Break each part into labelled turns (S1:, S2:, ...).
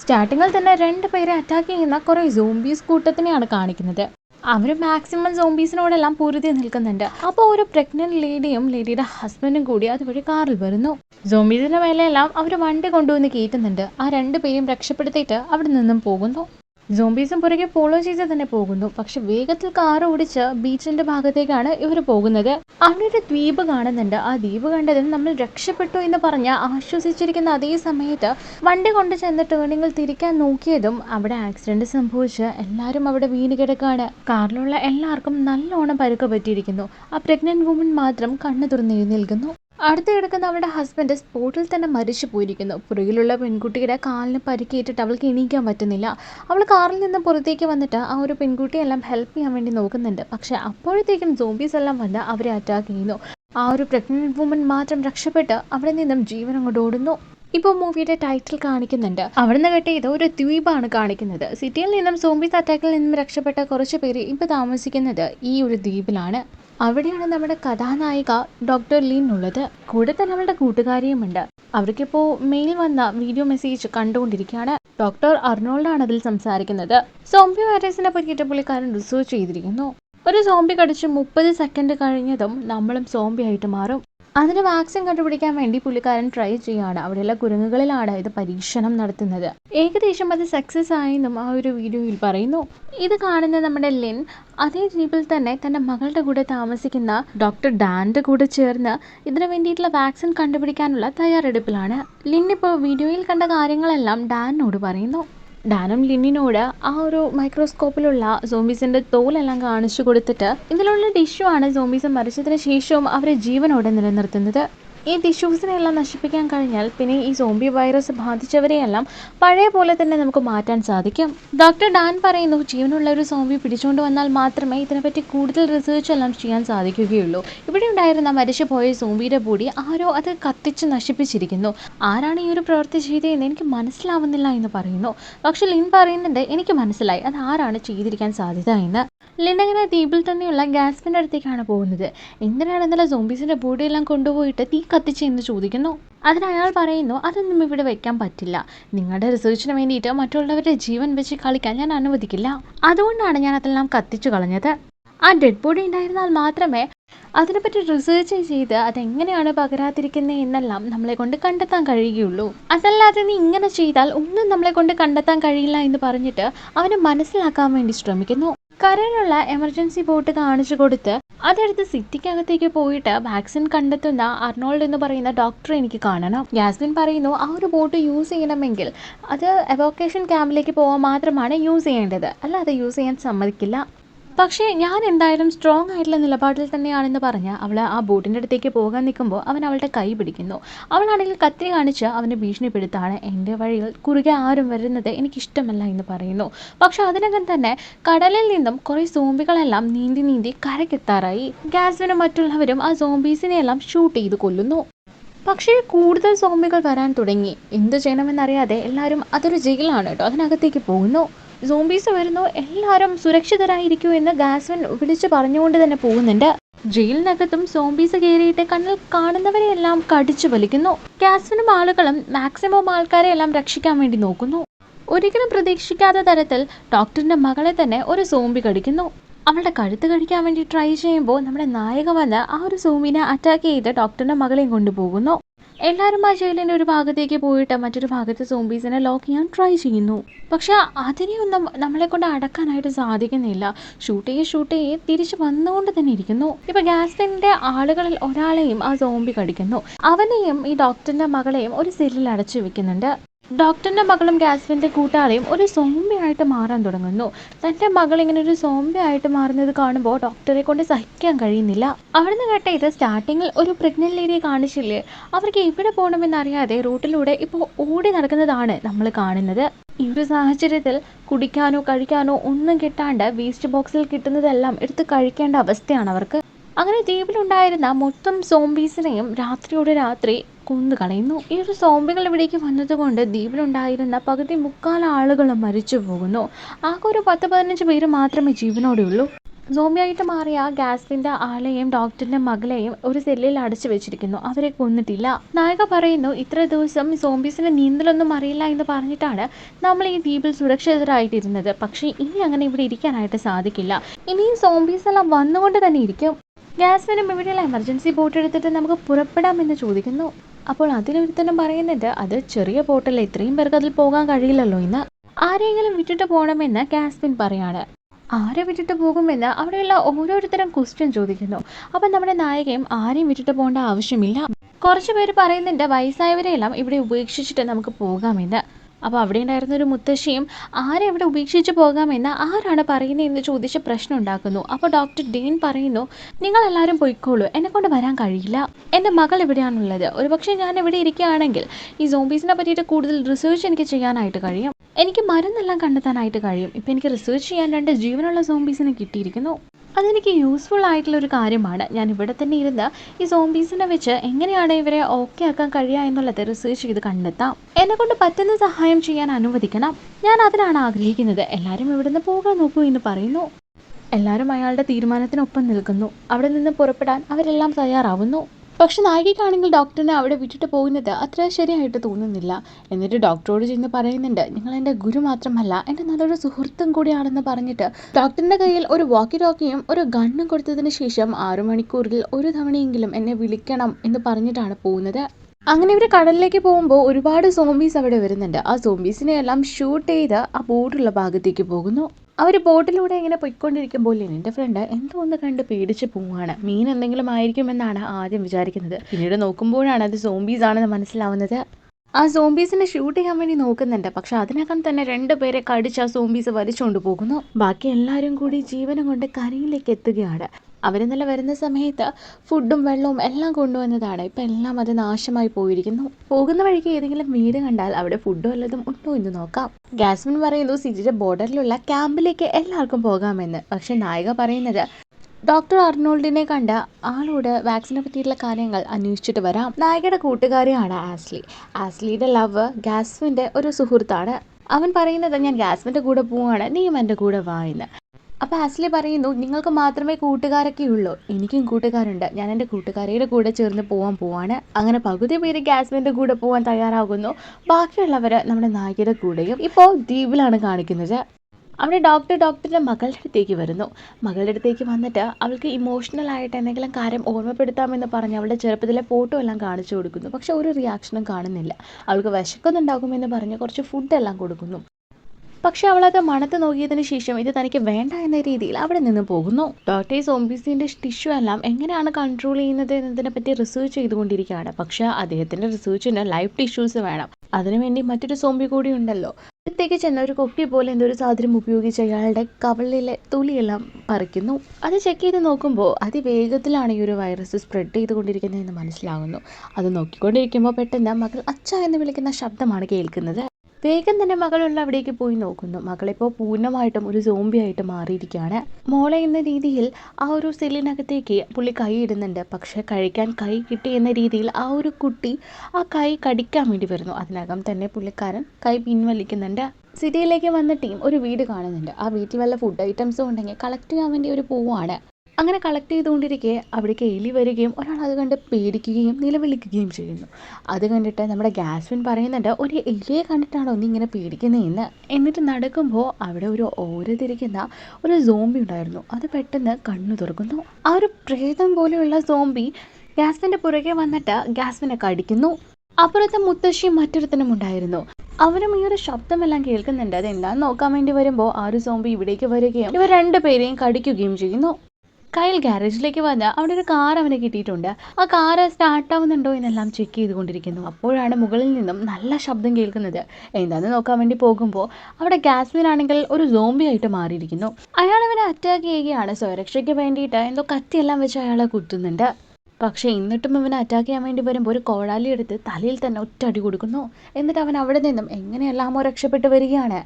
S1: സ്റ്റാർട്ടിങ്ങിൽ തന്നെ രണ്ട് പേരെ അറ്റാക്ക് ചെയ്യുന്ന കുറേ സോംബീസ് കൂട്ടത്തിനെയാണ് കാണിക്കുന്നത്. അവർ മാക്സിമം സോംബീസിനോടെല്ലാം പൊരുതി നിൽക്കുന്നുണ്ട്. അപ്പോൾ ഒരു പ്രഗ്നന്റ് ലേഡിയും ലേഡിയുടെ ഹസ്ബൻഡും കൂടി അതുവഴി കാറിൽ വരുന്നു. സോംബീസിന്റെ മേലെയെല്ലാം അവർ വണ്ടി കൊണ്ടുവന്ന് കയറ്റുന്നുണ്ട്. ആ രണ്ട് പേരും രക്ഷപ്പെടുത്തിയിട്ട് അവിടെ നിന്നും പോകുന്നു. സോംബീസും പുറകെ ഫോളോ ചെയ്ത് തന്നെ പോകുന്നു. പക്ഷെ വേഗത്തിൽ കാർ ഓടിച്ച് ബീച്ചിന്റെ ഭാഗത്തേക്കാണ് ഇവർ പോകുന്നത്. അവിടെ ഒരു ദ്വീപ് കാണുന്നുണ്ട്. ആ ദ്വീപ് കണ്ടതിൽ നമ്മൾ രക്ഷപ്പെട്ടു എന്ന് പറഞ്ഞ ആശ്വസിച്ചിരിക്കുന്ന അതേ സമയത്ത് വണ്ടി കൊണ്ട് ചെന്ന് ടേണിങ്ങിൽ തിരിക്കാൻ നോക്കിയതും അവിടെ ആക്സിഡന്റ് സംഭവിച്ച് എല്ലാവരും അവിടെ വീണ് കിടക്കാണ്. കാറിലുള്ള എല്ലാവർക്കും നല്ലോണം പരുക്ക് പറ്റിയിരിക്കുന്നു ആ പ്രഗ്നന്റ് വുമൺ മാത്രം കണ്ണു തുറന്നെഴുന്നേൽക്കുന്നു അടുത്ത് കിടക്കുന്ന അവളുടെ ഹസ്ബൻഡ് സ്പോട്ടിൽ തന്നെ മരിച്ചു പോയിരിക്കുന്നു. പുറകിലുള്ള പെൺകുട്ടിയുടെ കാലിന് പരിക്കേറ്റിട്ട് അവൾക്ക് എണീക്കാൻ പറ്റുന്നില്ല. അവൾ കാറിൽ നിന്ന് പുറത്തേക്ക് വന്നിട്ട് ആ ഒരു പെൺകുട്ടിയെല്ലാം ഹെൽപ്പ് ചെയ്യാൻ വേണ്ടി നോക്കുന്നുണ്ട്. പക്ഷേ അപ്പോഴത്തേക്കും സോംബീസ് എല്ലാം വന്ന് അവരെ അറ്റാക്ക് ചെയ്യുന്നു. ആ ഒരു പ്രഗ്നന്റ് വുമൻ മാത്രം രക്ഷപ്പെട്ട് അവിടെ നിന്നും ജീവൻ അങ്ങോട്ട് ഓടുന്നു. ഇപ്പോൾ മൂവിയുടെ ടൈറ്റിൽ കാണിക്കുന്നുണ്ട്. അവിടുന്ന് കെട്ടിയത് ഒരു ദ്വീപാണ് കാണിക്കുന്നത്. സിറ്റിയിൽ നിന്നും സോംബീസ് അറ്റാക്കിൽ നിന്നും രക്ഷപ്പെട്ട കുറച്ച് പേര് ഇപ്പോൾ താമസിക്കുന്നത് ഈ ഒരു ദ്വീപിലാണ്. അവിടെയാണ് നമ്മുടെ കഥാനായിക ഡോക്ടർ ലീൻ ഉള്ളത്. കൂടെ തന്നെ അവളുടെ കൂട്ടുകാരിയുമുണ്ട്. അവർക്കിപ്പോൾ മെയിൽ വന്ന വീഡിയോ മെസ്സേജ് കണ്ടുകൊണ്ടിരിക്കുകയാണ്. ഡോക്ടർ അർണോൾഡാണ് അതിൽ സംസാരിക്കുന്നത്. സോംബി വൈറസിനെ പറ്റിയിട്ട് പുള്ളിക്കാരൻ റിസർച്ച് ചെയ്തിരിക്കുന്നു. ഒരു സോംബി കടിച്ച് മുപ്പത് സെക്കൻഡ് കഴിഞ്ഞതും നമ്മളും സോംബി ആയിട്ട് മാറും. അതിന് വാക്സിൻ കണ്ടുപിടിക്കാൻ വേണ്ടി പുള്ളിക്കാരൻ ട്രൈ ചെയ്യാണ് അവിടെയുള്ള കുരങ്ങുകളിലാണ് ഇത് പരീക്ഷണം നടത്തുന്നത്. ഏകദേശം അത് സക്സസ് ആയെന്നും ആ ഒരു വീഡിയോയിൽ പറയുന്നു. ഇത് കാണുന്ന നമ്മുടെ ലിൻ അതേ ദ്വീപിൽ തന്നെ തന്റെ മകളുടെ കൂടെ താമസിക്കുന്ന ഡോക്ടർ ഡാന്റെ കൂടെ ചേർന്ന് ഇതിനു വേണ്ടിയിട്ടുള്ള വാക്സിൻ കണ്ടുപിടിക്കാനുള്ള തയ്യാറെടുപ്പിലാണ്. ലിൻ ഇപ്പോൾ വീഡിയോയിൽ കണ്ട കാര്യങ്ങളെല്ലാം ഡാനിനോട് പറയുന്നു. ഡാനും ലിന്നിനോട് ആ ഒരു മൈക്രോസ്കോപ്പിലുള്ള സോംബീസിന്റെ തോലെല്ലാം കാണിച്ചു കൊടുത്തിട്ട് ഇതിലുള്ള ടിഷ്യൂ ആണ് സോംബീസ് മരിച്ചതിന് ശേഷവും അവരെ ജീവനോടെ നിലനിർത്തുന്നത്. ഈ ടിഷ്യൂസിനെല്ലാം നശിപ്പിക്കാൻ കഴിഞ്ഞാൽ പിന്നെ ഈ സോംബി വൈറസ് ബാധിച്ചവരെയെല്ലാം പഴയ പോലെ തന്നെ നമുക്ക് മാറ്റാൻ സാധിക്കും. ഡോക്ടർ ഡാൻ പറയുന്നു ജീവനുള്ള ഒരു സോംബി പിടിച്ചുകൊണ്ട് വന്നാൽ മാത്രമേ ഇതിനെപ്പറ്റി കൂടുതൽ റിസർച്ച് എല്ലാം ചെയ്യാൻ സാധിക്കുകയുള്ളൂ. ഇവിടെ ഉണ്ടായിരുന്ന മരിച്ചുപോയ സോംബിയുടെ പൊടി ആരോ അത് കത്തിച്ച് നശിപ്പിച്ചിരിക്കുന്നു. ആരാണ് ഈ ഒരു പ്രവൃത്തി ചെയ്തതെന്ന് എനിക്ക് മനസ്സിലാവുന്നില്ല എന്ന് പറയുന്നു. പക്ഷെ ലിൻ പറയുന്നുണ്ട് എനിക്ക് മനസ്സിലായി അത് ആരാണ് ചെയ്തിരിക്കാൻ സാധ്യത എന്ന്. ലിൻ അങ്ങനെ ദ്വീപിൽ തന്നെയുള്ള ഗാസ്പിന്റെ അടുത്തേക്കാണ് പോകുന്നത്. എന്തിനാണ് ഇന്നലെ സോംബീസിന്റെ ബോഡിയെല്ലാം കൊണ്ടുപോയിട്ട് തീ കത്തിച്ച് എന്ന് ചോദിക്കുന്നു? അതിന് അയാൾ പറയുന്നു അതൊന്നും ഇവിടെ വയ്ക്കാൻ പറ്റില്ല. നിങ്ങളുടെ റിസർച്ചിന് വേണ്ടിയിട്ട് മറ്റുള്ളവരുടെ ജീവൻ വെച്ച് കളിക്കാൻ ഞാൻ അനുവദിക്കില്ല. അതുകൊണ്ടാണ് ഞാൻ അതെല്ലാം കത്തിച്ചു കളഞ്ഞത്. ആ ഡെഡ് ബോഡി ഉണ്ടായിരുന്നാൽ മാത്രമേ അതിനെപ്പറ്റി റിസർച്ച് ചെയ്ത് അതെങ്ങനെയാണ് പകരാതിരിക്കുന്നത് എന്നെല്ലാം നമ്മളെ കൊണ്ട് കണ്ടെത്താൻ കഴിയുകയുള്ളൂ. അതല്ലാതെ നീ ഇങ്ങനെ ചെയ്താൽ ഒന്നും നമ്മളെ കൊണ്ട് കണ്ടെത്താൻ കഴിയില്ല എന്ന് പറഞ്ഞിട്ട് അവന് മനസ്സിലാക്കാൻ വേണ്ടി ശ്രമിക്കുന്നു. കരയിലുള്ള എമർജൻസി ബോട്ട് കാണിച്ചു കൊടുത്ത് അതെടുത്ത് സിറ്റിക്കകത്തേക്ക് പോയിട്ട് വാക്സിൻ കണ്ടെത്തുന്ന അർണോൾഡ് എന്ന് പറയുന്ന ഡോക്ടർ എനിക്ക് കാണണം. യാസ്മിൻ പറയുന്നു ആ ഒരു ബോട്ട് യൂസ് ചെയ്യണമെങ്കിൽ അത് എവോക്കേഷൻ ക്യാമ്പിലേക്ക് പോകാൻ മാത്രമാണ് യൂസ് ചെയ്യേണ്ടത്. അല്ലാതെ യൂസ് ചെയ്യാൻ സമ്മതിക്കില്ല. പക്ഷേ ഞാൻ എന്തായാലും സ്ട്രോങ് ആയിട്ടുള്ള നിലപാടിൽ തന്നെയാണെന്ന് പറഞ്ഞ് അവൾ ആ ബോട്ടിന്റെ അടുത്തേക്ക് പോകാൻ നിൽക്കുമ്പോൾ അവൻ അവളുടെ കൈ പിടിക്കുന്നു. അവളാണെങ്കിൽ കത്തി കാണിച്ച് അവനെ ഭീഷണിപ്പെടുത്താണ്. എന്റെ വഴിയിൽ കുറുകെ ആരും വരുന്നത് എനിക്കിഷ്ടമല്ല എന്ന് പറയുന്നു. പക്ഷെ അതിനകം തന്നെ കടലിൽ നിന്നും കുറേ സോംബികളെല്ലാം നീന്തി നീന്തി കരക്കെത്താറായി ഗാസ്വിനും മറ്റുള്ളവരും ആ സോംബീസിനെയെല്ലാം ഷൂട്ട് ചെയ്ത് കൊല്ലുന്നു. പക്ഷേ കൂടുതൽ സോംബികൾ വരാൻ തുടങ്ങി. എന്ത് ചെയ്യണമെന്നറിയാതെ എല്ലാവരും അതൊരു ജയിലാണ് കേട്ടോ. അതിനകത്തേക്ക് പോകുന്നു. സോംബീസ് വരുന്നു. എല്ലാവരും സുരക്ഷിതരായിരിക്കൂ എന്ന് ഗാസ്വൻ വിളിച്ചു പറഞ്ഞുകൊണ്ട് തന്നെ പോകുന്നുണ്ട്. ജയിലിനകത്തും സോംബീസ് കയറിയിട്ട് കണ്ണിൽ കാണുന്നവരെയെല്ലാം കടിച്ചു വലിക്കുന്നു. ഗാസ്വനും ആളുകളും മാക്സിമം ആൾക്കാരെ എല്ലാം രക്ഷിക്കാൻ വേണ്ടി നോക്കുന്നു. ഒരിക്കലും പ്രതീക്ഷിക്കാത്ത തരത്തിൽ ഡോക്ടറിന്റെ മകളെ തന്നെ ഒരു സോംബി കടിക്കുന്നു. അവളുടെ കഴുത്ത് കടിക്കാൻ വേണ്ടി ട്രൈ ചെയ്യുമ്പോൾ നമ്മുടെ നായക വന്ന് ആ ഒരു സോംബിനെ അറ്റാക്ക് ചെയ്ത് ഡോക്ടറിന്റെ മകളെയും കൊണ്ടുപോകുന്നു. എല്ലാവരും ആ ജയിലിന്റെ ഒരു ഭാഗത്തേക്ക് പോയിട്ട് മറ്റൊരു ഭാഗത്ത് സോംബീസിനെ ലോക്ക് ചെയ്യാൻ ട്രൈ ചെയ്യുന്നു. പക്ഷെ അതിനെയൊന്നും നമ്മളെ കൊണ്ട് അടക്കാനായിട്ട് സാധിക്കുന്നില്ല. ഷൂട്ട് ചെയ്ത് ഷൂട്ട് ചെയ്ത് തിരിച്ച് വന്നുകൊണ്ട് തന്നെ ഇരിക്കുന്നു. ഇപ്പൊ ഗ്യാസ്ലിന്റെ ആളുകളിൽ ഒരാളെയും ആ സോംബി കടിക്കുന്നു. അവനെയും ഈ ഡോക്ടറിന്റെ മകളെയും ഒരു സെല്ലിൽ അടച്ചു വെക്കുന്നുണ്ട്. ഡോക്ടറിന്റെ മകളും ഗാസ്ലിന്റെ കൂട്ടാളിയും ഒരു സോംബിയായിട്ട് മാറാൻ തുടങ്ങുന്നു. തന്റെ മകൾ ഇങ്ങനെ ഒരു സോംബിയായിട്ട് മാറുന്നത് കാണുമ്പോൾ ഡോക്ടറെ കൊണ്ട് സഹിക്കാൻ കഴിയുന്നില്ല. അവിടുന്ന് കേട്ട ഇത് സ്റ്റാർട്ടിങ്ങിൽ ഒരു പ്രഗ്നന്റ് ലേഡിയെ കാണിച്ചില്ലേ? അവർക്ക് എവിടെ പോകണമെന്നറിയാതെ റൂട്ടിലൂടെ ഇപ്പോൾ ഓടി നടക്കുന്നതാണ് നമ്മൾ കാണുന്നത്. ഈ ഒരു സാഹചര്യത്തിൽ കുടിക്കാനോ കഴിക്കാനോ ഒന്നും കിട്ടാണ്ട് വേസ്റ്റ് ബോക്സിൽ കിട്ടുന്നതെല്ലാം എടുത്ത് കഴിക്കേണ്ട അവസ്ഥയാണ് അവർക്ക്. അങ്ങനെ ദ്വീപിലുണ്ടായിരുന്ന മൊത്തം സോംബീസിനെയും രാത്രിയോട് രാത്രി കൊന്നു കളയുന്നു ഈ ഒരു സോംബികൾ ഇവിടേക്ക് വന്നതുകൊണ്ട് ദ്വീപിലുണ്ടായിരുന്ന പകുതി മുക്കാൽ ആളുകളും മരിച്ചു പോകുന്നു. ആകെ ഒരു പത്ത് പതിനഞ്ച് പേര് മാത്രമേ ജീവനോടെ ഉള്ളൂ സോംബിയായിട്ട് മാറിയ ഗാസ്ലിന്റെ ആളെയും ഡോക്ടറിന്റെ മകളെയും ഒരു സെല്ലിൽ അടച്ചു വെച്ചിരിക്കുന്നു. അവരെ കൊന്നിട്ടില്ല. നായക പറയുന്നു ഇത്ര ദിവസം സോംബീസിന്റെ നീന്തലൊന്നും അറിയില്ല എന്ന് പറഞ്ഞിട്ടാണ് നമ്മൾ ഈ ദ്വീപിൽ സുരക്ഷിതരായിട്ടിരുന്നത്. പക്ഷേ ഇനി അങ്ങനെ ഇവിടെ ഇരിക്കാനായിട്ട് സാധിക്കില്ല. ഇനിയും സോംബീസ് എല്ലാം വന്നുകൊണ്ട് തന്നെ ഇരിക്കും. ഗ്യാസ്മിനും ഇവിടെയുള്ള എമർജൻസി ബോട്ട് എടുത്തിട്ട് നമുക്ക് പുറപ്പെടാമെന്ന് ചോദിക്കുന്നു. അപ്പോൾ അതിലൊരുത്തനും പറയുന്നുണ്ട് അത് ചെറിയ ബോട്ടല്ലേ ഇത്രയും പേർക്ക് അതിൽ പോകാൻ കഴിയില്ലല്ലോ എന്ന്. ആരെങ്കിലും വിട്ടിട്ട് പോകണമെന്ന് കാസ്പിൻ പറയാണ്. ആരെ വിട്ടിട്ട് പോകുമെന്ന്? അവിടെയുള്ള ഓരോരുത്തരും ക്വസ്റ്റ്യൻ ചോദിക്കുന്നു. അപ്പം നമ്മുടെ നായകയും ആരെയും വിട്ടിട്ട് പോകേണ്ട ആവശ്യമില്ല. കുറച്ച് പേര് പറയുന്നുണ്ട് വയസ്സായവരെയെല്ലാം ഇവിടെ ഉപേക്ഷിച്ചിട്ട് നമുക്ക് പോകാമെന്ന്. അപ്പോൾ അവിടെ ഉണ്ടായിരുന്ന ഒരു മുത്തശ്ശിയും ആരെ അവിടെ ഉപേക്ഷിച്ച് പോകാമെന്ന് ആരാണ് പറയുന്നതെന്ന് ചോദിച്ച് പ്രശ്നം ഉണ്ടാക്കുന്നു. അപ്പോൾ ഡോക്ടർ ഡീൻ പറയുന്നു നിങ്ങളെല്ലാവരും പോയിക്കോളൂ എന്നെ കൊണ്ട് വരാൻ കഴിയില്ല. എന്റെ മകൾ ഇവിടെയാണുള്ളത്. ഒരുപക്ഷെ ഞാൻ ഇവിടെ ഇരിക്കുകയാണെങ്കിൽ ഈ സോംബീസിനെ പറ്റിയിട്ട് കൂടുതൽ റിസർച്ച് എനിക്ക് ചെയ്യാനായിട്ട് കഴിയും. എനിക്ക് മരുന്നെല്ലാം കണ്ടെത്താനായിട്ട് കഴിയും. ഇപ്പം എനിക്ക് റിസർച്ച് ചെയ്യാൻ രണ്ട് ജീവനുള്ള സോംബീസിനെ കിട്ടിയിരിക്കുന്നു. അതെനിക്ക് യൂസ്ഫുൾ ആയിട്ടുള്ള ഒരു കാര്യമാണ്. ഞാൻ ഇവിടെ തന്നെ ഇരുന്ന് ഈ സോംബീസിനെ വെച്ച് എങ്ങനെയാണ് ഇവരെ ഓക്കെ ആക്കാൻ കഴിയുക എന്നുള്ളത് റിസർച്ച് ചെയ്ത് കണ്ടെത്താം. എന്നെ കൊണ്ട് പറ്റുന്ന സഹായം ചെയ്യാൻ അനുവദിക്കണം. ഞാൻ അതിനാണ് ആഗ്രഹിക്കുന്നത്. എല്ലാവരും ഇവിടുന്ന് പോകാൻ നോക്കൂ എന്ന് പറയുന്നു. എല്ലാവരും അയാളുടെ തീരുമാനത്തിനൊപ്പം നിൽക്കുന്നു. അവിടെ നിന്ന് പുറപ്പെടാൻ അവരെല്ലാം തയ്യാറാവുന്നു. പക്ഷെ നായികയ്ക്കാണെങ്കിൽ ഡോക്ടറിനെ അവിടെ വിട്ടിട്ട് പോകുന്നത് അത്ര ശരിയായിട്ട് തോന്നുന്നില്ല. എന്നിട്ട് ഡോക്ടറോട് ചെന്ന് പറയുന്നുണ്ട് നിങ്ങൾ എന്റെ ഗുരു മാത്രമല്ല എന്റെ നല്ലൊരു സുഹൃത്തും കൂടിയാണെന്ന് പറഞ്ഞിട്ട് ഡോക്ടറിന്റെ കയ്യിൽ ഒരു വാക്കി ടോക്കിയും ഒരു ഗണ്ണും കൊടുത്തതിന് ശേഷം ആറു മണിക്കൂറിൽ ഒരു തവണയെങ്കിലും എന്നെ വിളിക്കണം എന്ന് പറഞ്ഞിട്ടാണ് പോകുന്നത്. അങ്ങനെ ഇവർ കടലിലേക്ക് പോകുമ്പോൾ ഒരുപാട് സോംബീസ് അവിടെ വരുന്നുണ്ട്. ആ സോംബീസിനെ എല്ലാം ഷൂട്ട് ചെയ്ത് ആ ബോട്ടുള്ള ഭാഗത്തേക്ക് പോകുന്നു. അവർ ബോട്ടിലൂടെ ഇങ്ങനെ പൊയ്ക്കൊണ്ടിരിക്കുമ്പോൾ എന്റെ ഫ്രണ്ട് എന്തോ ഒന്ന് കണ്ട് പേടിച്ച് പോവാണ്. മീൻ എന്തെങ്കിലും ആയിരിക്കും എന്നാണ് ആദ്യം വിചാരിക്കുന്നത്. പിന്നീട് നോക്കുമ്പോഴാണ് അത് സോംബീസ് ആണെന്ന് മനസ്സിലാവുന്നത്. ആ സോംബീസിനെ ഷൂട്ട് ചെയ്യാൻ വേണ്ടി നോക്കുന്നുണ്ട്. പക്ഷെ അതിനകം തന്നെ രണ്ടുപേരെ കടിച്ച് ആ സോംബീസ് വലിച്ചുകൊണ്ട് പോകുന്നു. ബാക്കി എല്ലാവരും കൂടി ജീവനം കൊണ്ട് കരയിലേക്ക് എത്തുകയാണ്. അവരിന്നലെ വരുന്ന സമയത്ത് ഫുഡും വെള്ളവും എല്ലാം കൊണ്ടുവന്നതാണ്. ഇപ്പം എല്ലാം അത് നാശമായി പോയിരിക്കുന്നു. പോകുന്ന വഴിക്ക് ഏതെങ്കിലും വീട് കണ്ടാൽ അവിടെ ഫുഡ് വല്ലതും ഉണ്ടോ എന്ന് നോക്കാം. ഗാസ്മിൻ പറയുന്നു സിറ്റിയുടെ ബോർഡറിലുള്ള ക്യാമ്പിലേക്ക് എല്ലാവർക്കും പോകാമെന്ന്. പക്ഷെ നായിക പറയുന്നത് ഡോക്ടർ അർണോൾഡിനെ കണ്ട ആളോട് വാക്സിനെ പറ്റിയിട്ടുള്ള കാര്യങ്ങൾ അന്വേഷിച്ചിട്ട് വരാം. നായികയുടെ കൂട്ടുകാരിയാണ് ആസ്ലി. ആസ്ലിയുടെ ലവ് ഗാസ്മിന്റെ ഒരു സുഹൃത്താണ്. അവൻ പറയുന്നത് ഞാൻ ഗാസ്മിന്റെ കൂടെ പോവുകയാണ് നീ എന്റെ കൂടെ വാ എന്ന്. അപ്പോൾ ആസ്ലി പറയുന്നു നിങ്ങൾക്ക് മാത്രമേ കൂട്ടുകാരൊക്കെ ഉള്ളൂ. എനിക്കും കൂട്ടുകാരുണ്ട്. ഞാൻ എന്റെ കൂട്ടുകാരിയുടെ കൂടെ ചേർന്ന് പോകാൻ പോവാണ്. അങ്ങനെ പകുതി പേര് ഗ്യാസ്മിന്റെ കൂടെ പോകാൻ തയ്യാറാകുന്നു. ബാക്കിയുള്ളവർ നമ്മുടെ നായികയുടെ കൂടെയും ഇപ്പോൾ ദ്വീപിലാണ് കാണിക്കുന്നത്. അവിടെ ഡോക്ടർ ഡോക്ടറിന്റെ മകളുടെ അടുത്തേക്ക് വരുന്നു. മകളുടെ അടുത്തേക്ക് വന്നിട്ട് അവൾക്ക് ഇമോഷണൽ ആയിട്ട് എന്തെങ്കിലും കാര്യം ഓർമ്മപ്പെടുത്താമെന്ന് പറഞ്ഞ് അവളുടെ ചെറുപ്പത്തിലെ ഫോട്ടോ എല്ലാം കാണിച്ചു കൊടുക്കുന്നു. പക്ഷെ ഒരു റിയാക്ഷനും കാണുന്നില്ല. അവൾക്ക് വിശക്കുന്നുണ്ടാകുമെന്ന് പറഞ്ഞ് കുറച്ച് ഫുഡെല്ലാം കൊടുക്കുന്നു. പക്ഷെ അവളത് മണത്ത് നോക്കിയതിന് ശേഷം ഇത് തനിക്ക് വേണ്ട എന്ന രീതിയിൽ അവിടെ നിന്ന് പോകുന്നു. ഡോക്ടർ സോംബിസിന്റെ ടിഷ്യൂ എല്ലാം എങ്ങനെയാണ് കൺട്രോൾ ചെയ്യുന്നത് എന്നതിനെ പറ്റി റിസർച്ച് ചെയ്തുകൊണ്ടിരിക്കുകയാണ്. പക്ഷെ അദ്ദേഹത്തിന്റെ റിസർച്ചിന് ലൈവ് ടിഷ്യൂസ് വേണം. അതിനുവേണ്ടി മറ്റൊരു സോംബി കൂടി ഉണ്ടല്ലോ. അടുത്തേക്ക് ചെന്ന ഒരു കൊക്കി പോലെ എന്തൊരു സാധനം ഉപയോഗിച്ച് അയാളുടെ കവളിലെ തൊലിയെല്ലാം പറിക്കുന്നു. അത് ചെക്ക് ചെയ്ത് നോക്കുമ്പോൾ അതിവേഗത്തിലാണ് ഈ ഒരു വൈറസ് സ്പ്രെഡ് ചെയ്തുകൊണ്ടിരിക്കുന്നത് എന്ന് മനസ്സിലാകുന്നു. അത് നോക്കിക്കൊണ്ടിരിക്കുമ്പോൾ പെട്ടെന്ന് മകൾ അച്ഛ എന്ന് വിളിക്കുന്ന ശബ്ദമാണ് കേൾക്കുന്നത്. വേഗം തന്നെ മകളുള്ള അവിടേക്ക് പോയി നോക്കുന്നു. മകളിപ്പോൾ പൂർണമായിട്ടും ഒരു സോംബിയായിട്ട് മാറിയിരിക്കുകയാണ്. മോളെ എന്ന രീതിയിൽ ആ ഒരു സെല്ലിനകത്തേക്ക് പുള്ളി കൈ ഇടുന്നുണ്ട്. പക്ഷേ കഴിക്കാൻ കൈ കിട്ടി എന്ന രീതിയിൽ ആ ഒരു കുട്ടി ആ കൈ കടിക്കാൻ വേണ്ടി വരുന്നു. അതിനകം തന്നെ പുള്ളിക്കാരൻ കൈ പിൻവലിക്കുന്നുണ്ട്. സിറ്റിയിലേക്ക് വന്ന ടീം ഒരു വീട് കാണുന്നുണ്ട്. ആ വീട്ടിൽ വല്ല ഫുഡ് ഐറ്റംസും ഉണ്ടെങ്കിൽ കളക്ട് ചെയ്യാൻ വേണ്ടി ഒരു പോവാണ് അങ്ങനെ കളക്ട് ചെയ്തുകൊണ്ടിരിക്കെ അവിടേക്ക് എലി വരികയും ഒരാൾ അത് കണ്ട് പേടിക്കുകയും നിലവിളിക്കുകയും ചെയ്യുന്നു. അത് കണ്ടിട്ട് നമ്മുടെ ഗ്യാസ്വിൻ പറയുന്നുണ്ട് ഒരു എലിയെ കണ്ടിട്ടാണോ നീ ഇങ്ങനെ പേടിക്കുന്നതെന്ന് എന്നിട്ട് നടക്കുമ്പോൾ അവിടെ ഒരു ഓരതിരിക്കുന്ന ഒരു സോംബി ഉണ്ടായിരുന്നു. അത് പെട്ടെന്ന് കണ്ണു തുറക്കുന്നു. ആ ഒരു പ്രേതം പോലെയുള്ള സോംബി ഗ്യാസ്വിന്റെ പുറകെ വന്നിട്ട് ഗ്യാസ്വിനെ കടിക്കുന്നു. അപ്പുറത്തെ മുത്തശ്ശിയും മറ്റൊരുത്തനും ഉണ്ടായിരുന്നു. അവരും ഈ ഒരു ശബ്ദമെല്ലാം കേൾക്കുന്നുണ്ട്. അത് എന്താന്ന് നോക്കാൻ വേണ്ടി വരുമ്പോൾ ആ ഒരു സോംബി ഇവിടേക്ക് വരികയും ഇവർ രണ്ടുപേരെയും കടിക്കുകയും ചെയ്യുന്നു. കയ്യിൽ ഗാരേജിലേക്ക് വന്ന് അവിടെ ഒരു കാർ അവനെ കിട്ടിയിട്ടുണ്ട്. ആ കാർ സ്റ്റാർട്ട് ആവുന്നുണ്ടോ എന്നെല്ലാം ചെക്ക് ചെയ്തുകൊണ്ടിരിക്കുന്നു. അപ്പോഴാണ് മുകളിൽ നിന്നും നല്ല ശബ്ദം കേൾക്കുന്നത്. എന്താണെന്ന് നോക്കാൻ വേണ്ടി പോകുമ്പോൾ അവിടെ ഗാസ്മിനാണെങ്കിൽ ഒരു സോംബി ആയിട്ട് മാറിയിരിക്കുന്നു. അയാൾ അവനെ അറ്റാക്ക് ചെയ്യുകയാണ്. സ്വരക്ഷയ്ക്ക് വേണ്ടിയിട്ട് എന്തോ കത്തിയെല്ലാം വെച്ച് അയാളെ കുത്തുന്നുണ്ട്. പക്ഷേ എന്നിട്ടും ഇവനെ അറ്റാക്ക് ചെയ്യാൻ വേണ്ടി വരുമ്പോൾ ഒരു കോഴാലി എടുത്ത് തലയിൽ തന്നെ ഒറ്റ അടി കൊടുക്കുന്നു. എന്നിട്ട് അവൻ അവിടെ നിന്നും എങ്ങനെയെല്ലാമോ രക്ഷപ്പെട്ടു വരികയാണ്.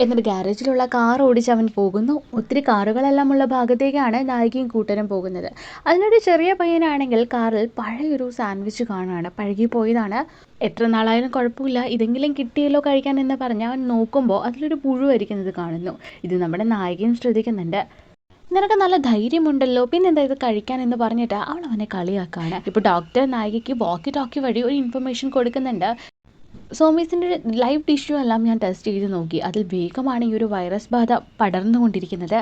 S1: എന്നിട്ട് ഗാരേജിലുള്ള കാർ ഓടിച്ച് അവൻ പോകുന്നു. ഒത്തിരി കാറുകളെല്ലാം ഉള്ള ഭാഗത്തേക്കാണ് നായികയും കൂട്ടരും പോകുന്നത്. അതിനൊരു ചെറിയ പയ്യനാണെങ്കിൽ കാറിൽ പഴയൊരു സാൻഡ്വിച്ച് കാണുകയാണ് പഴകി പോയതാണ്. എത്ര നാളായാലും കുഴപ്പമില്ല. ഇതെങ്കിലും കിട്ടിയല്ലോ കഴിക്കാൻ എന്ന് പറഞ്ഞ് അവൻ നോക്കുമ്പോൾ അതിലൊരു പുഴു അരിക്കുന്നത് കാണുന്നു. ഇത് നമ്മുടെ നായികയും ശ്രദ്ധിക്കുന്നുണ്ട്. നിനക്ക് നല്ല ധൈര്യമുണ്ടല്ലോ. പിന്നെന്താ ഇത് കഴിക്കാൻ എന്ന് പറഞ്ഞിട്ട് അവൾ അവനെ കളിയാക്കാണ്. ഇപ്പോൾ ഡോക്ടർ നായികയ്ക്ക് വാക്കി ടോക്കി വഴി ഒരു ഇൻഫർമേഷൻ കൊടുക്കുന്നുണ്ട്. സോമീസിന്റെ ലൈവ് ടിഷ്യൂ എല്ലാം ഞാൻ ടെസ്റ്റ് ചെയ്ത് നോക്കി. അതിൽ വേഗമാണ് ഈ ഒരു വൈറസ് ബാധ പടർന്നുകൊണ്ടിരിക്കുന്നത്.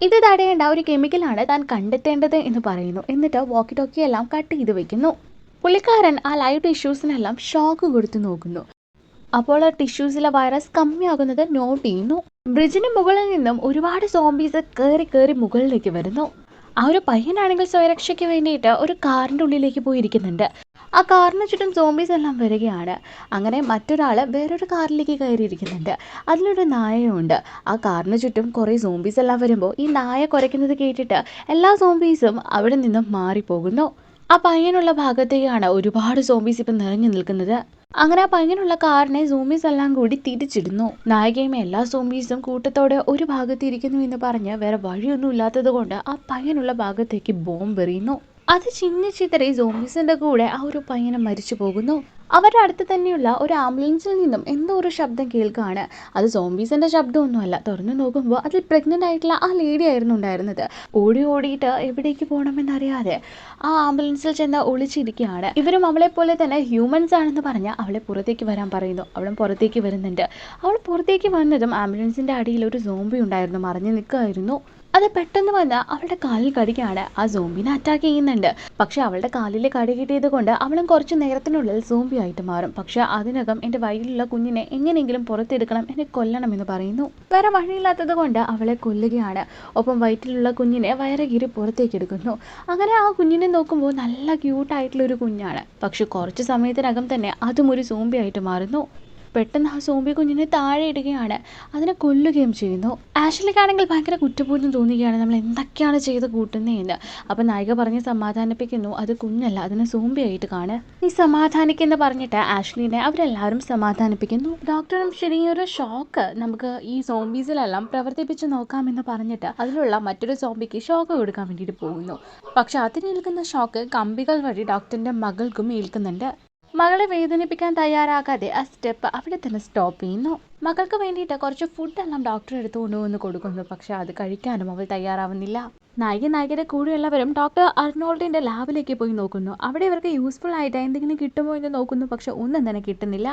S1: ഇത് തടയേണ്ട ഒരു കെമിക്കലാണ് താൻ കണ്ടെത്തേണ്ടത് എന്ന് പറയുന്നു. എന്നിട്ട് വാക്കി ടോക്കി എല്ലാം കട്ട് ചെയ്ത് വെക്കുന്നു. പുള്ളിക്കാരൻ ആ ലൈവ് ടിഷ്യൂസിനെല്ലാം ഷോക്ക് കൊടുത്തു നോക്കുന്നു. അപ്പോൾ ആ ടിഷ്യൂസിലെ വൈറസ് കമ്മിയാകുന്നത് നോട്ട് ചെയ്യുന്നു. ബ്രിഡ്ജിന് മുകളിൽ നിന്നും ഒരുപാട് സോംബീസ് കയറി കയറി മുകളിലേക്ക് വരുന്നു. ആ ഒരു പയ്യനാണെങ്കിൽ സ്വയരക്ഷയ്ക്ക് വേണ്ടിയിട്ട് ഒരു കാറിന്റെ ഉള്ളിലേക്ക് പോയിരിക്കുന്നുണ്ട്. ആ കാറിന് ചുറ്റും സോംബീസ് എല്ലാം വരികയാണ്. അങ്ങനെ മറ്റൊരാൾ വേറൊരു കാറിലേക്ക് കയറിയിരിക്കുന്നുണ്ട്. അതിലൊരു നായയുണ്ട്. ആ കാറിന് ചുറ്റും കുറേ സോംബീസ് എല്ലാം വരുമ്പോൾ ഈ നായ കുരയ്ക്കുന്നത് കേട്ടിട്ട് എല്ലാ സോംബീസും അവിടെ നിന്നും മാറിപ്പോകുന്നു. ആ പയ്യനുള്ള ഭാഗത്തേക്കാണ് ഒരുപാട് സോംബീസ് ഇപ്പം നിറഞ്ഞു നിൽക്കുന്നത്. അങ്ങനെ ആ പയ്യനുള്ള കാറിനെ സോംബീസ് എല്ലാം കൂടി തിരിച്ചിടുന്നു. നായികയും എല്ലാ സോംബീസും കൂട്ടത്തോടെ ഒരു ഭാഗത്ത് ഇരിക്കുന്നു എന്ന് പറഞ്ഞ് വേറെ വഴിയൊന്നും ഇല്ലാത്തത് കൊണ്ട് ആ പയ്യനുള്ള ഭാഗത്തേക്ക് ബോംബ് എറിയുന്നു. അത് ചിന്നി ചിതറി സോംബീസിന്റെ കൂടെ ആ ഒരു പയ്യനെ മരിച്ചു പോകുന്നു. അവരുടെ അടുത്ത് തന്നെയുള്ള ഒരു ആംബുലൻസിൽ നിന്നും എന്തോ ഒരു ശബ്ദം കേൾക്കുകയാണ് അത് സോംബീസിന്റെ ശബ്ദമൊന്നുമല്ല. തുറന്നു നോക്കുമ്പോൾ അതിൽ പ്രഗ്നന്റ് ആയിട്ടുള്ള ആ ലേഡി ആയിരുന്നു ഉണ്ടായിരുന്നത്. ഓടി ഓടിയിട്ട് എവിടേക്ക് പോകണമെന്നറിയാതെ ആ ആംബുലൻസിൽ ചെന്ന് ഒളിച്ചിരിക്കുകയാണ്. ഇവരും അവളെ പോലെ തന്നെ ഹ്യൂമൻസ് ആണെന്ന് പറഞ്ഞ് അവളെ പുറത്തേക്ക് വരാൻ പറയുന്നു. അവളും പുറത്തേക്ക് വരുന്നുണ്ട്. അവൾ പുറത്തേക്ക് വന്നതും ആംബുലൻസിന്റെ അടിയിൽ ഒരു സോംബി ഉണ്ടായിരുന്നു. മറിഞ്ഞു നിൽക്കുമായിരുന്നു അത് പെട്ടെന്ന് വന്ന് അവളുടെ കാലിൽ കടിക്കാണ് ആ സോംബിനെ അറ്റാക്ക് ചെയ്യുന്നുണ്ട്. പക്ഷെ അവളുടെ കാലിൽ കടി കിട്ടിയത് കൊണ്ട് അവളും കുറച്ച് നേരത്തിനുള്ളിൽ സോംബി ആയിട്ട് മാറും. പക്ഷെ അതിനകം എന്റെ വയറ്റിലുള്ള കുഞ്ഞിനെ എങ്ങനെയെങ്കിലും പുറത്തെടുക്കണം എന്നെ കൊല്ലണം എന്ന് പറയുന്നു. വേറെ വഴിയില്ലാത്തത് കൊണ്ട് അവളെ കൊല്ലുകയാണ്. ഒപ്പം വയറ്റിലുള്ള കുഞ്ഞിനെ വയറകീറി പുറത്തേക്ക് എടുക്കുന്നു. അങ്ങനെ ആ കുഞ്ഞിനെ നോക്കുമ്പോൾ നല്ല ക്യൂട്ടായിട്ടുള്ള ഒരു കുഞ്ഞാണ്. പക്ഷെ കുറച്ച് സമയത്തിനകം തന്നെ അതും ഒരു സോംബി ആയിട്ട് മാറുന്നു. പെട്ടെന്ന് ആ സോംബി കുഞ്ഞിനെ താഴെ ഇടുകയാണ്. അതിനെ കൊല്ലുകയും ചെയ്യുന്നു. ആഷ്ലിക്കാണെങ്കിൽ ഭയങ്കര കുറ്റബോധം തോന്നുകയാണ്. നമ്മൾ എന്തൊക്കെയാണ് ചെയ്ത് കൂട്ടുന്നതെന്ന് അപ്പം നായിക പറഞ്ഞ് സമാധാനിപ്പിക്കുന്നു. അത് കുഞ്ഞല്ല അതിനെ സോംബി ആയിട്ട് നീ സമാധാനിക്കെന്ന് പറഞ്ഞിട്ട് ആഷ്ലിനെ അവരെല്ലാവരും സമാധാനിപ്പിക്കുന്നു. ഡോക്ടറും ശരിയൊരു ഷോക്ക് നമുക്ക് ഈ സോംബീസിലെല്ലാം പ്രവർത്തിപ്പിച്ച് നോക്കാമെന്ന് പറഞ്ഞിട്ട് അതിലുള്ള മറ്റൊരു സോംബിക്ക് ഷോക്ക് കൊടുക്കാൻ വേണ്ടിയിട്ട് പോകുന്നു. പക്ഷെ അതിനേൽക്കുന്ന ഷോക്ക് കമ്പികൾ വഴി ഡോക്ടറിന്റെ മകൾക്കും ഏൽക്കുന്നുണ്ട്. മകളെ വേദനിപ്പിക്കാൻ തയ്യാറാകാതെ ആ സ്റ്റെപ്പ് അവിടെ തന്നെ സ്റ്റോപ്പ് ചെയ്യുന്നു. മകൾക്ക് വേണ്ടിയിട്ട് കുറച്ച് ഫുഡെല്ലാം ഡോക്ടർ എടുത്തു കൊണ്ടുവന്ന് കൊടുക്കുന്നു. പക്ഷെ അത് കഴിക്കാനും അവൾ തയ്യാറാവുന്നില്ല. നായിക നായികരെ കൂടെയുള്ളവരും ഡോക്ടർ അർണോൾഡിന്റെ ലാബിലേക്ക് പോയി നോക്കുന്നു. അവിടെ ഇവർക്ക് യൂസ്ഫുൾ ആയിട്ട് എന്തെങ്കിലും കിട്ടുമോ എന്ന് നോക്കുന്നു. പക്ഷെ ഒന്നും തന്നെ കിട്ടുന്നില്ല.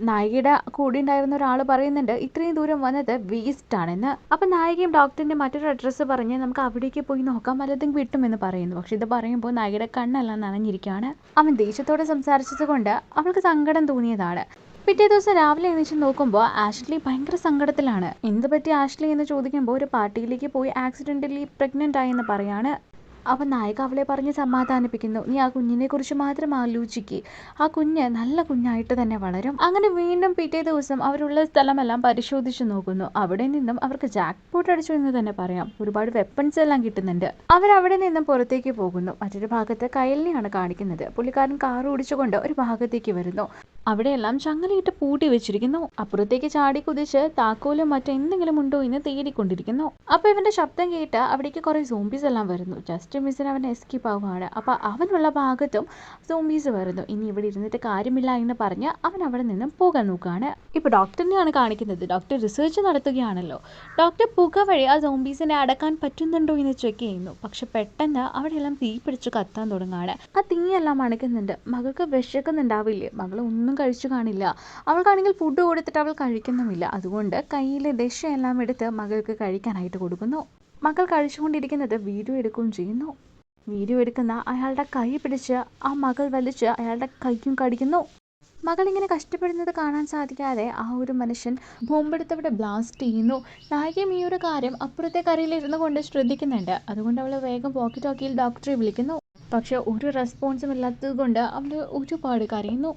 S1: നായികയുടെ കൂടെ ഉണ്ടായിരുന്ന ഒരാൾ പറയുന്നുണ്ട് ഇത്രയും ദൂരം വന്നത് വേസ്റ്റ് ആണെന്ന്. അപ്പൊ നായികയും ഡോക്ടറിന്റെ മറ്റൊരു അഡ്രസ്സ് പറഞ്ഞ് നമുക്ക് അവിടേക്ക് പോയി നോക്കാം വല്ലതും കിട്ടുമെന്ന് പറയുന്നു. പക്ഷെ ഇത് പറയുമ്പോൾ നായികയുടെ കണ്ണെല്ലാം നനഞ്ഞിരിക്കുകയാണ്. അവൻ ദേഷ്യത്തോടെ സംസാരിച്ചത് കൊണ്ട് അവൾക്ക് സങ്കടം തോന്നിയതാണ്. പിറ്റേ ദിവസം രാവിലെ എണീച്ച് നോക്കുമ്പോൾ ആഷ്ലി ഭയങ്കര സങ്കടത്തിലാണ്. എന്ത് പറ്റി ആഷ്ലി എന്ന് ചോദിക്കുമ്പോൾ ഒരു പാർട്ടിയിലേക്ക് പോയി ആക്സിഡന്റലി പ്രഗ്നന്റ് എന്ന് പറയാണ്. അവൻ നായിക അവളെ പറഞ്ഞ് സമാധാനിപ്പിക്കുന്നു. നീ ആ കുഞ്ഞിനെ കുറിച്ച് മാത്രം ആലോചിക്ക്. ആ കുഞ്ഞ് നല്ല കുഞ്ഞായിട്ട് തന്നെ വളരും. അങ്ങനെ വീണ്ടും പിറ്റേ ദിവസം അവരുള്ള സ്ഥലമെല്ലാം പരിശോധിച്ച് നോക്കുന്നു. അവിടെ നിന്നും അവർക്ക് ജാക്ക് പോട്ട് അടിച്ചു എന്ന് തന്നെ പറയാം. ഒരുപാട് വെപ്പൺസ് എല്ലാം കിട്ടുന്നുണ്ട്. അവരവിടെ നിന്നും പുറത്തേക്ക് പോകുന്നു. മറ്റൊരു ഭാഗത്ത് കയലിനെയാണ് കാണിക്കുന്നത്. പുള്ളിക്കാരൻ കാർ ഓടിച്ചുകൊണ്ട് ഒരു ഭാഗത്തേക്ക് വരുന്നു. അവിടെയെല്ലാം ചങ്ങലയിട്ട് പൂട്ടി വെച്ചിരിക്കുന്നു. അപ്പുറത്തേക്ക് ചാടി കുതിച്ച് താക്കോലും മറ്റെന്തെങ്കിലും ഉണ്ടോ എന്ന് തേടിക്കൊണ്ടിരിക്കുന്നു. അപ്പൊ ഇവന്റെ ശബ്ദം കേട്ട് അവിടേക്ക് കുറെ സോംബീസ് എല്ലാം വരുന്നു. ജസ്റ്റ് മിസ്സിന് അവൻ എസ്കേപ്പ് ആവുകയാണ്. അപ്പോൾ അവനുള്ള ഭാഗത്തും സോംബീസ് വരുന്നു. ഇനി ഇവിടെ ഇരുന്നിട്ട് കാര്യമില്ല എന്ന് പറഞ്ഞ് അവൻ അവിടെ നിന്നും പോകാൻ നോക്കുകയാണ്. ഇപ്പോൾ ഡോക്ടറിനെയാണ് കാണിക്കുന്നത്. Doctor research നടത്തുകയാണല്ലോ. ഡോക്ടർ പുക വഴി ആ സോംബീസിനെ അടക്കാൻ പറ്റുന്നുണ്ടോ എന്ന് ചെക്ക് ചെയ്യുന്നു. പക്ഷെ പെട്ടെന്ന് അവിടെയെല്ലാം തീ പിടിച്ച് കത്താൻ തുടങ്ങുകയാണ്. ആ തീയെല്ലാം അണയ്ക്കുന്നുണ്ട് മകൾക്ക് വിശക്കുന്നുണ്ടാവില്ലേ? മകൾ ഒന്നും കഴിച്ചു കാണില്ല. അവൾക്കാണെങ്കിൽ ഫുഡ് കൊടുത്തിട്ട് അവൾ കഴിക്കുന്നുമില്ല. അതുകൊണ്ട് കയ്യിലെ ദശയെല്ലാം എടുത്ത് മകൾക്ക് കഴിക്കാനായിട്ട് കൊടുക്കുന്നു. മകൾ കഴിച്ചുകൊണ്ടിരിക്കുന്നത് വീഡിയോ എടുക്കുകയും ചെയ്യുന്നു. വീഡിയോ എടുക്കുന്ന അയാളുടെ കൈ പിടിച്ച് ആ മകൾ വലിച്ച് അയാളുടെ കൈക്കും കടിക്കുന്നു. മകൾ ഇങ്ങനെ കഷ്ടപ്പെടുന്നത് കാണാൻ സാധിക്കാതെ ആ ഒരു മനുഷ്യൻ ബോംബെടുത്തവിടെ ബ്ലാസ്റ്റ് ചെയ്യുന്നു. നായികയും ഈ ഒരു കാര്യം അപ്പുറത്തെ കരയിൽ ഇരുന്നു കൊണ്ട് ശ്രദ്ധിക്കുന്നുണ്ട്. അതുകൊണ്ട് അവൾ വേഗം പോക്കി ടോക്കിയിൽ ഡോക്ടറെ വിളിക്കുന്നു. പക്ഷെ ഒരു റെസ്പോൺസും ഇല്ലാത്തത് കൊണ്ട് അവൾ ഒരുപാട് കരയുന്നു.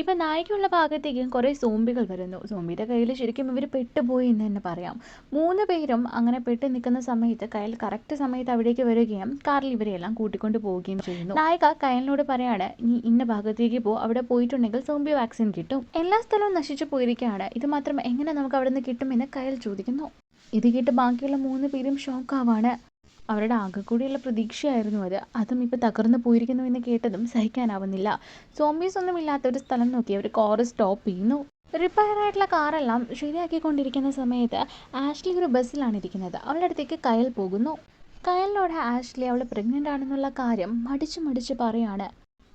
S1: ഇപ്പം നായികയുള്ള ഭാഗത്തേക്കും കുറേ സോംബികൾ വരുന്നു. സോംബിയുടെ കയ്യിൽ ശരിക്കും ഇവർ പെട്ടുപോയി എന്ന് തന്നെ പറയാം. മൂന്ന് പേരും അങ്ങനെ പെട്ട് നിൽക്കുന്ന സമയത്ത് കയൽ കറക്റ്റ് സമയത്ത് അവിടേക്ക് വരികയും കാറിൽ ഇവരെല്ലാം കൂട്ടിക്കൊണ്ട് പോവുകയും ചെയ്യുന്നു. നായിക കയലിനോട് പറയാണ് നീ ഇന്ന ഭാഗത്തേക്ക് പോ അവിടെ പോയിട്ടുണ്ടെങ്കിൽ സോംബി വാക്സിൻ കിട്ടും. എല്ലാ സ്ഥലവും നശിച്ചു പോയിരിക്കുകയാണ്. ഇത് മാത്രം എങ്ങനെ നമുക്ക് അവിടെ നിന്ന് കിട്ടുമെന്ന് കയൽ ചോദിക്കുന്നു. ഇത് കേട്ട് ബാക്കിയുള്ള മൂന്ന് പേരും ഷോക്കാവാണ് അവരുടെ ആകെക്കൂടിയുള്ള പ്രതീക്ഷയായിരുന്നു അത്. അതും ഇപ്പോൾ തകർന്നു പോയിരിക്കുന്നു എന്ന് കേട്ടതും സഹിക്കാനാവുന്നില്ല. സോംബീസ് ഒന്നും ഇല്ലാത്ത ഒരു സ്ഥലം നോക്കി അവർ കോറ് സ്റ്റോപ്പ് ചെയ്യുന്നു. റിപ്പയർ ആയിട്ടുള്ള കാറെല്ലാം ശരിയാക്കിക്കൊണ്ടിരിക്കുന്ന സമയത്ത് ആഷ്ലി ഒരു ബസ്സിലാണ് ഇരിക്കുന്നത്. അവളുടെ അടുത്തേക്ക് കയൽ പോകുന്നു. കയലിനോട് ആഷ്ലി അവൾ പ്രഗ്നന്റ് ആണെന്നുള്ള കാര്യം മടിച്ച് മടിച്ച് പറയാണ്.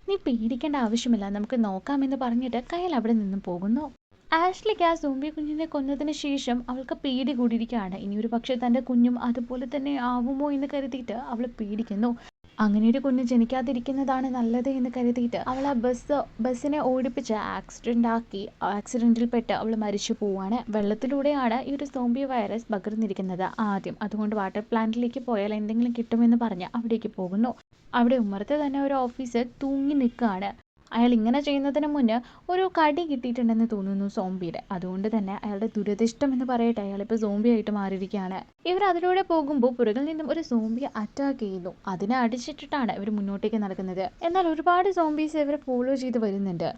S1: നീ പേടിക്കേണ്ട ആവശ്യമില്ല. നമുക്ക് നോക്കാമെന്ന് പറഞ്ഞിട്ട് കയൽ അവിടെ നിന്നും പോകുന്നു. ആഷ്ലിക്ക് ആ സോംബി കുഞ്ഞിനെ കൊന്നതിന് ശേഷം അവൾക്ക് പേടി കൂടിയിരിക്കുകയാണ്. ഇനി ഒരു പക്ഷേ തന്റെ കുഞ്ഞും അതുപോലെ തന്നെ ആവുമോ എന്ന് കരുതിയിട്ട് അവൾ പേടിക്കുന്നു. അങ്ങനെ ഒരു കുഞ്ഞ് ജനിക്കാതിരിക്കുന്നതാണ് നല്ലത് എന്ന് കരുതിയിട്ട് അവൾ ആ ബസ് ബസ്സിനെ ഓടിപ്പിച്ച് ആക്സിഡന്റ് ആക്കി ആക്സിഡന്റിൽപ്പെട്ട് അവൾ മരിച്ചു പോവാണ് വെള്ളത്തിലൂടെയാണ് ഈ ഒരു സോംബി വൈറസ് പകർന്നിരിക്കുന്നത്. ആദ്യം അതുകൊണ്ട് വാട്ടർ പ്ലാന്റിലേക്ക് പോയാൽ എന്തെങ്കിലും കിട്ടുമെന്ന് പറഞ്ഞ് അവിടേക്ക് പോകുന്നു. അവിടെ ഉമ്മറത്ത് തന്നെ ഒരു ഓഫീസർ തൂങ്ങി നിൽക്കുകയാണ്. അയാൾ ഇങ്ങനെ ചെയ്യുന്നതിന് മുന്നേ ഒരു കടി കിട്ടിയിട്ടുണ്ടെന്ന് തോന്നുന്നു സോംബിയുടെ. അതുകൊണ്ട് തന്നെ അയാളുടെ ദുരദിഷ്ടം എന്ന് പറയട്ടെ അയാളിപ്പോൾ സോംബി ആയിട്ട് മാറിയിരിക്കുകയാണ്. ഇവർ അതിലൂടെ പോകുമ്പോൾ പുറകിൽ നിന്നും ഒരു സോംബിയെ അറ്റാക്ക് ചെയ്യുന്നു. അതിനെ അടിച്ചിട്ടിട്ടാണ് ഇവർ മുന്നോട്ടേക്ക് നടക്കുന്നത്. എന്നാൽ ഒരുപാട് സോംബീസ് ഇവരെ ഫോളോ ചെയ്ത് വരുന്നുണ്ട്.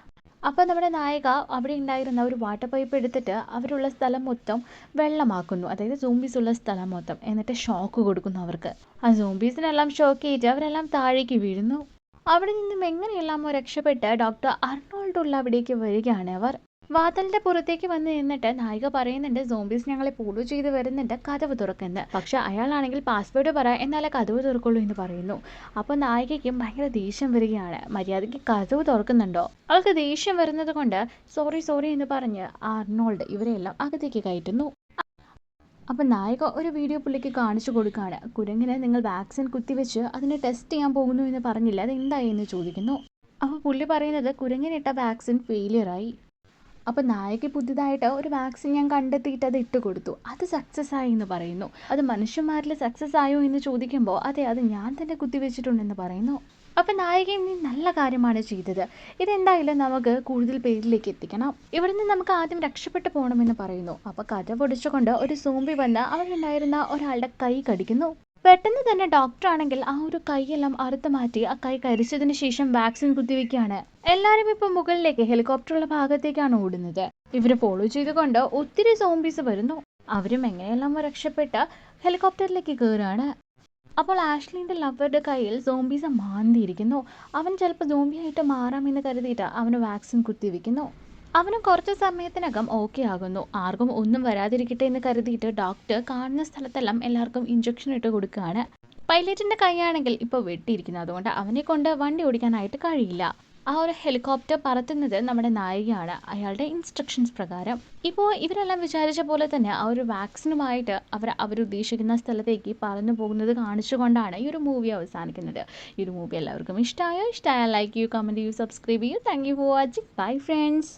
S1: അപ്പോൾ നമ്മുടെ നായിക അവിടെ ഉണ്ടായിരുന്ന ഒരു വാട്ടർ പൈപ്പ് എടുത്തിട്ട് അവരുള്ള സ്ഥലം മൊത്തം വെള്ളമാക്കുന്നു. അതായത് സോംബീസ് ഉള്ള സ്ഥലം മൊത്തം. എന്നിട്ട് ഷോക്ക് കൊടുക്കുന്നു അവർക്ക്. ആ സോംബീസിനെല്ലാം ഷോക്ക് ചെയ്തിട്ട് അവരെല്ലാം താഴേക്ക് വീഴുന്നു. അവിടെ നിന്നും എങ്ങനെയെല്ലാമോ രക്ഷപ്പെട്ട് ഡോക്ടർ അർണോൾഡ് ഉള്ള അവിടേക്ക് വരികയാണ് അവർ. വാതലിന്റെ പുറത്തേക്ക് വന്ന് നിന്നിട്ട് നായിക പറയുന്നുണ്ട് സോംബീസ് ഞങ്ങളെ ഫോളോ ചെയ്ത് വരുന്നുണ്ട് കഥവ് തുറക്കുന്നത് പക്ഷെ അയാളാണെങ്കിൽ പാസ്വേഡ് പറ എന്നാലേ കഥവ് തുറക്കുള്ളൂ എന്ന് പറയുന്നു. അപ്പോൾ നായികയ്ക്കും ഭയങ്കര ദേഷ്യം വരികയാണ്. മര്യാദയ്ക്ക് കഥവ് തുറക്കുന്നുണ്ടോ? അവൾക്ക് ദേഷ്യം വരുന്നത് കൊണ്ട് സോറി സോറി എന്ന് പറഞ്ഞ് അർണോൾഡ് ഇവരെല്ലാം അകത്തേക്ക് കയറ്റുന്നു. അപ്പം നായക ഒരു വീഡിയോ പുള്ളിക്ക് കാണിച്ചു കൊടുക്കുകയാണ് കുരങ്ങിനെ നിങ്ങൾ വാക്സിൻ കുത്തിവെച്ച് അതിനെ ടെസ്റ്റ് ചെയ്യാൻ പോകുന്നു എന്ന് പറഞ്ഞില്ല. അത് എന്തായി എന്ന് ചോദിക്കുന്നു. അപ്പോൾ പുള്ളി പറയുന്നത് കുരങ്ങിനിട്ട വാക്സിൻ ഫെയിലിയറായി അപ്പോൾ നായകി പുതിയതായിട്ട് ഒരു വാക്സിൻ ഞാൻ കണ്ടെത്തിയിട്ട് അത് ഇട്ട് കൊടുത്തു. അത് സക്സസ് ആയി എന്ന് പറയുന്നു. അത് മനുഷ്യന്മാരിൽ സക്സസ് ആയോ എന്ന് ചോദിക്കുമ്പോൾ അതെ അത് ഞാൻ തന്നെ കുത്തിവെച്ചിട്ടുണ്ടെന്ന് പറയുന്നു. അപ്പം നായകൻ നീ നല്ല കാര്യമാണ് ചെയ്തത്. ഇതെന്തായാലും നമുക്ക് കൂടുതൽ പേരിലേക്ക് എത്തിക്കണം. ഇവിടെ നിന്ന് നമുക്ക് ആദ്യം രക്ഷപ്പെട്ടു പോകണമെന്ന് പറയുന്നു. അപ്പോൾ കഥ പൊടിച്ചുകൊണ്ട് ഒരു സോംബി വന്ന് അവരുണ്ടായിരുന്ന ഒരാളുടെ കൈ കടിക്കുന്നു. പെട്ടെന്ന് തന്നെ ഡോക്ടർ ആണെങ്കിൽ ആ ഒരു കൈയെല്ലാം അറുത്ത് മാറ്റി ആ കൈ കരിച്ചതിന് ശേഷം വാക്സിൻ കുത്തിവെക്കുകയാണ്. എല്ലാവരും ഇപ്പൊ മുകളിലേക്ക് ഹെലികോപ്റ്ററുള്ള ഭാഗത്തേക്കാണ് ഓടുന്നത്. ഇവരെ ഫോളോ ചെയ്തുകൊണ്ട് ഒത്തിരി സോംബീസ് വരുന്നു. അവരും എങ്ങനെയെല്ലാം രക്ഷപ്പെട്ട് ഹെലികോപ്റ്ററിലേക്ക് കയറുകയാണ് അപ്പോൾ ആഷ്ലിന്റെ ലവറുടെ കയ്യിൽ സോംബീസ് മാന്തിയിരിക്കുന്നു. അവൻ ചിലപ്പോൾ സോംബിയായിട്ട് മാറാമെന്ന് കരുതിയിട്ട് അവന് വാക്സിൻ കുത്തിവെക്കുന്നു. അവനും കുറച്ച് സമയത്തിനകം ഓക്കെ ആകുന്നു. ആർക്കും ഒന്നും വരാതിരിക്കട്ടെ എന്ന് കരുതിയിട്ട് ഡോക്ടർ കാണുന്ന സ്ഥലത്തെല്ലാം എല്ലാവർക്കും ഇഞ്ചക്ഷൻ ഇട്ട് കൊടുക്കുകയാണ്. പൈലറ്റിന്റെ കൈയാണെങ്കിൽ ഇപ്പോൾ വെട്ടിയിരിക്കുന്നത് അതുകൊണ്ട് അവനെ കൊണ്ട് വണ്ടി ഓടിക്കാനായിട്ട് കഴിയില്ല. ആ ഒരു ഹെലികോപ്റ്റർ പറത്തുന്നത് നമ്മുടെ നായികയാണ്. അയാളുടെ ഇൻസ്ട്രക്ഷൻസ് പ്രകാരം. ഇപ്പോൾ ഇവരെല്ലാം വിചാരിച്ച പോലെ തന്നെ ആ ഒരു വാക്സിനുമായിട്ട് അവർ അവരുദ്ദേശിക്കുന്ന സ്ഥലത്തേക്ക് പറന്നു പോകുന്നത് കാണിച്ചുകൊണ്ടാണ് ഈ ഒരു മൂവി അവസാനിക്കുന്നത്. ഈ ഒരു മൂവി എല്ലാവർക്കും ഇഷ്ടമായോ? ഇഷ്ടമായ ലൈക്ക് ചെയ്യൂ കമന്റ് ചെയ്യൂ സബ്സ്ക്രൈബ് ചെയ്യൂ. Thank you for watching bye friends